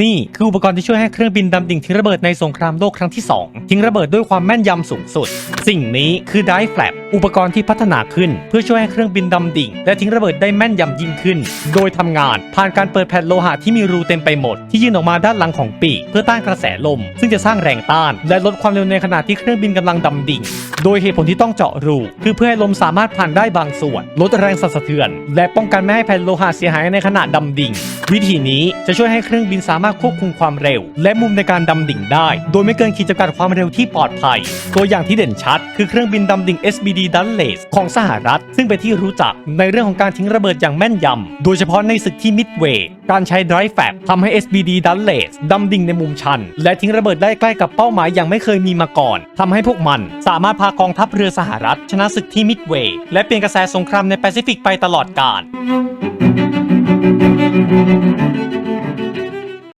นี่คืออุปกรณ์ที่ช่วยให้เครื่องบินดำดิ่งทิ้งระเบิดในสงครามโลกครั้งที่ 2 ทิ้งระเบิดด้วยความแม่นยำสูงสุด สิ่งนี้คือไดฟแฟลอุปกรณ์ที่พัฒนาขึ้น เพื่อช่วยให้เครื่องบินดำดิ่ง และทิ้งระเบิดได้แม่นยำยิ่งขึ้น โดยทำงานผ่านการเปิดแผ่นโลหะที่มีรูเต็มไปหมด ที่ยื่นออกมาด้านหลังของปีกเพื่อต้านกระแสลม ซึ่งจะสร้างแรงต้าน และลดความเร็วในขณะที่เครื่องบินกำลังดำดิ่ง โดยเหตุผลที่ต้องเจาะรูคือเพื่อให้ลมสามารถผ่านได้บางส่วน ลดแรงสั่นสะเทือน และป้องกันไม่ให้แผ่นโลหะเสียหายในขณะดำดิ่ง วิธีนี้จะช่วยให้เครื่องบินสามารถควบคุมความเร็ว และมุมในการดำดิ่งได้ โดยไม่เกินขีดจำกัดความเร็วที่ปลอดภัย ตัวอย่างที่เด่นชัด คือเครื่องบินดำดิ่งดีดันเลสของสหรัฐ ซึ่งเป็นที่รู้จักในเรื่องของการทิ้งระเบิดอย่างแม่นยำ โดยเฉพาะในศึกที่มิดเวย์การใช้ Drive Fab ทำให้ SBD ดันเลสดำดิ่งในมุมชัน และทิ้งระเบิดได้ใกล้กับเป้าหมายอย่างไม่เคยมีมาก่อนทำให้พวกมันสามารถพากองทัพเรือสหรัฐ ชนะศึกที่มิดเวย์และเปลี่ยนกระแสสงครามในแปซิฟิกไปตลอดกาล